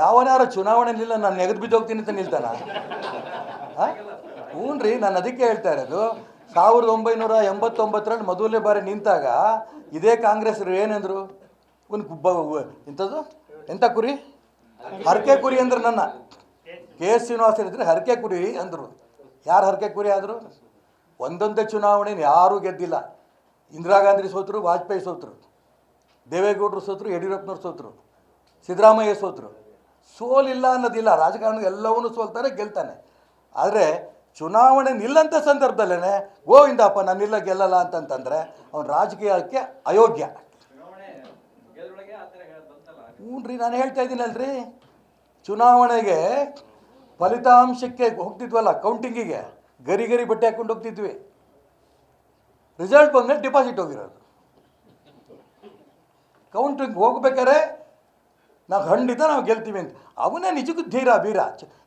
ಯಾವನಾರ ಚುನಾವಣೆ ನಿಲ್ಲ ನಾನು ನೆಗೆದು ಬಿದ್ದೋಗ್ತೀನಿ ಅಂತ ನಿಲ್ತಾನ? ಹ್ಞೂ ರೀ ನಾನು ಅದಕ್ಕೆ ಹೇಳ್ತಾ ಇರೋದು, ಸಾವಿರದ ಒಂಬೈನೂರ ಎಂಬತ್ತೊಂಬತ್ತರಲ್ಲಿ ಮೊದಲನೇ ಬಾರಿ ನಿಂತಾಗ ಇದೇ ಕಾಂಗ್ರೆಸ್ರು ಏನಂದ್ರು ಒಂದು ಇಂಥದ್ದು? ಎಂಥ ಕುರಿ? ಹರಕೆ ಕುರಿ ಅಂದ್ರೆ ನನ್ನ. ಕೆ ಎಸ್ ಶ್ರೀನಿವಾಸ ಇದ್ರೆ ಹರಕೆ ಕುರಿ ಅಂದರು. ಯಾರು ಹರಕೆ ಕುರಿ ಆದರು? ಒಂದೊಂದೇ ಚುನಾವಣೆ ಯಾರೂ ಗೆದ್ದಿಲ್ಲ. ಇಂದಿರಾ ಗಾಂಧಿ ಸೋತರು, ವಾಜಪೇಯಿ ಸೋತರು, ದೇವೇಗೌಡರು ಸೋತರು, ಯಡಿಯೂರಪ್ಪನವ್ರು ಸೋತರು, ಸಿದ್ದರಾಮಯ್ಯ ಸೋತರು. ಸೋಲಿಲ್ಲ ಅನ್ನೋದಿಲ್ಲ. ರಾಜಕಾರಣ ಎಲ್ಲವನ್ನೂ ಸೋಲ್ತಾನೆ ಗೆಲ್ತಾನೆ. ಆದರೆ ಚುನಾವಣೆ ನಿಲ್ಲಂಥ ಸಂದರ್ಭದಲ್ಲೇ ಗೋವಿಂದಪ್ಪ ನಾನಿಲ್ಲ ಗೆಲ್ಲಲ್ಲ ಅಂತಂತಂದರೆ ಅವನು ರಾಜಕೀಯಕ್ಕೆ ಅಯೋಗ್ಯ. ಹ್ಞೂ ರೀ ನಾನು ಹೇಳ್ತಾ ಇದ್ದೀನಲ್ರಿ. ಚುನಾವಣೆಗೆ ಫಲಿತಾಂಶಕ್ಕೆ ಹೋಗ್ತಿದ್ವಲ್ಲ ಕೌಂಟಿಂಗಿಗೆ ಗರಿ ಗರಿ ಬಟ್ಟೆ ಹಾಕ್ಕೊಂಡು ಹೋಗ್ತಿದ್ವಿ. ರಿಸಲ್ಟ್ ಬಂದರೆ ಡಿಪಾಸಿಟ್ ಹೋಗಿರೋದು. ಕೌಂಟಿಂಗ್ ಹೋಗ್ಬೇಕಾರೆ ನಾವು ಖಂಡಿತ ನಾವು ಗೆಲ್ತೀವಿ ಅಂತ. ಅವನೇ ನಿಜಕ್ಕೂ ಧೀರ ಬೀರ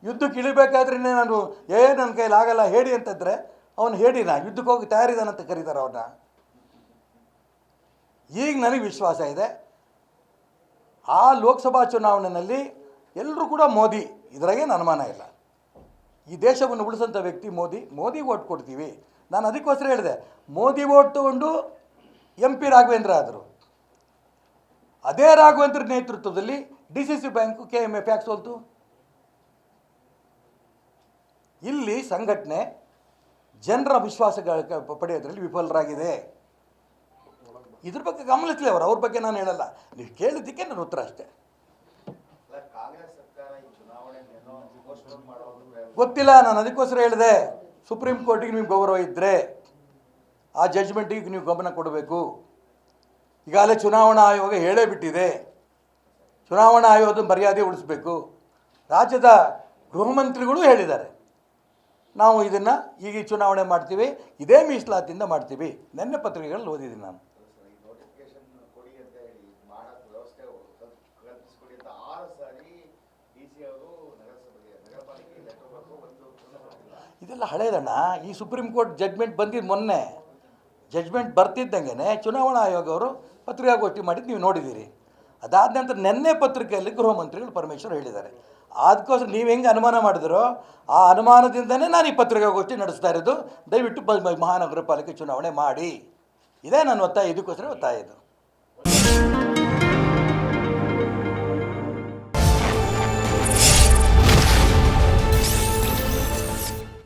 ಯುದ್ಧಕ್ಕೆ ಇಳಿಬೇಕಾದ್ರೆ ನಾನು, ಏ ನನ್ನ ಆಗಲ್ಲ, ಹೇಳಿ ಅಂತಂದರೆ ಅವನು ಹೇಳಿನ ಯುದ್ಧಕ್ಕೆ ಹೋಗಿ ತಯಾರಿದಾನಂತ ಕರೀತಾರೆ ಅವನ್ನ ಈಗ ನನಗೆ ವಿಶ್ವಾಸ ಇದೆ. ಆ ಲೋಕಸಭಾ ಚುನಾವಣೆಯಲ್ಲಿ ಎಲ್ಲರೂ ಕೂಡ ಮೋದಿ ಇದರಾಗೇನು ಅನುಮಾನ ಇಲ್ಲ. ಈ ದೇಶವನ್ನು ಉಳಿಸೋಂಥ ವ್ಯಕ್ತಿ ಮೋದಿ ಮೋದಿ ಓಟ್ ಕೊಡ್ತೀವಿ. ನಾನು ಅದಕ್ಕೋಸ್ಕರ ಹೇಳಿದೆ, ಮೋದಿ ಓಟ್ ತಗೊಂಡು ಎಂ ಪಿ ರಾಘವೇಂದ್ರ ಆದರು. ಅದೇ ರಾಘವೇಂದ್ರ ನೇತೃತ್ವದಲ್ಲಿ D C C bank K M F ಯಾಕೆ ಸೋಲ್ತು? ಇಲ್ಲಿ ಸಂಘಟನೆ ಜನರ ವಿಶ್ವಾಸ ಪಡೆಯೋದ್ರಲ್ಲಿ ವಿಫಲರಾಗಿದೆ. ಇದ್ರ ಬಗ್ಗೆ ಗಮನಿಸಲಿ ಅವರು, ಅವ್ರ ಬಗ್ಗೆ ನಾನು ಹೇಳಲ್ಲ. ನೀವು ಕೇಳಿದ್ದಕ್ಕೆ ನನ್ನ ಉತ್ತರ ಅಷ್ಟೇ. ಗೊತ್ತಿಲ್ಲ, ನಾನು ಅದಕ್ಕೋಸ್ಕರ ಹೇಳಿದೆ. ಸುಪ್ರೀಂ ಕೋರ್ಟಿಗೆ ನೀವು ಗೌರವ ಇದ್ದರೆ ಆ ಜಡ್ಜ್ಮೆಂಟಿಗೆ ನೀವು ಗಮನ ಕೊಡಬೇಕು. ಈಗಾಗಲೇ ಚುನಾವಣಾ ಆಯೋಗ ಹೇಳೇ ಬಿಟ್ಟಿದೆ. ಚುನಾವಣಾ ಆಯೋಗದ ಮರ್ಯಾದೆ ಉಳಿಸ್ಬೇಕು. ರಾಜ್ಯದ ಗೃಹ ಮಂತ್ರಿಗಳು ಹೇಳಿದ್ದಾರೆ. ನಾವು ಇದನ್ನು ಈಗ ಚುನಾವಣೆ ಮಾಡ್ತೀವಿ, ಇದೇ ಮೀಸಲಾತಿಯಿಂದ ಮಾಡ್ತೀವಿ. ನೆನ್ನೆ ಪತ್ರಿಕೆಗಳಲ್ಲಿ ಓದಿದ್ದೀನಿ ನಾನು. ಇದೆಲ್ಲ ಹಳೇದಣ್ಣ. ಈ ಸುಪ್ರೀಂ ಕೋರ್ಟ್ ಜಡ್ಜ್ಮೆಂಟ್ ಬಂದಿದ್ದು ಮೊನ್ನೆ. ಜಡ್ಜ್ಮೆಂಟ್ ಬರ್ತಿದ್ದಂಗೆ ಚುನಾವಣಾ ಆಯೋಗ ಅವರು ಪತ್ರಿಕಾಗೋಷ್ಠಿ ಮಾಡಿದ್ದು ನೀವು ನೋಡಿದ್ದೀರಿ. ಅದಾದ ನಂತರ ನಿನ್ನೆ ಪತ್ರಿಕೆಯಲ್ಲಿ ಗೃಹ ಮಂತ್ರಿಗಳು ಪರಮೇಶ್ವರ್ ಹೇಳಿದ್ದಾರೆ. ಅದಕ್ಕೋಸ್ಕರ ನೀವು ಹೆಂಗೆ ಅನುಮಾನ ಮಾಡಿದ್ರೋ ಆ ಅನುಮಾನದಿಂದನೇ ನಾನು ಈ ಪತ್ರಿಕಾಗೋಷ್ಠಿ ನಡೆಸ್ತಾ ಇರೋದು. ದಯವಿಟ್ಟು ಮಹಾನಗರ ಪಾಲಿಕೆ ಚುನಾವಣೆ ಮಾಡಿ. ಇದೇ ನನ್ನ ಒತ್ತಾಯ, ಇದಕ್ಕೋಸ್ಕರ ಒತ್ತಾಯ ಇದು.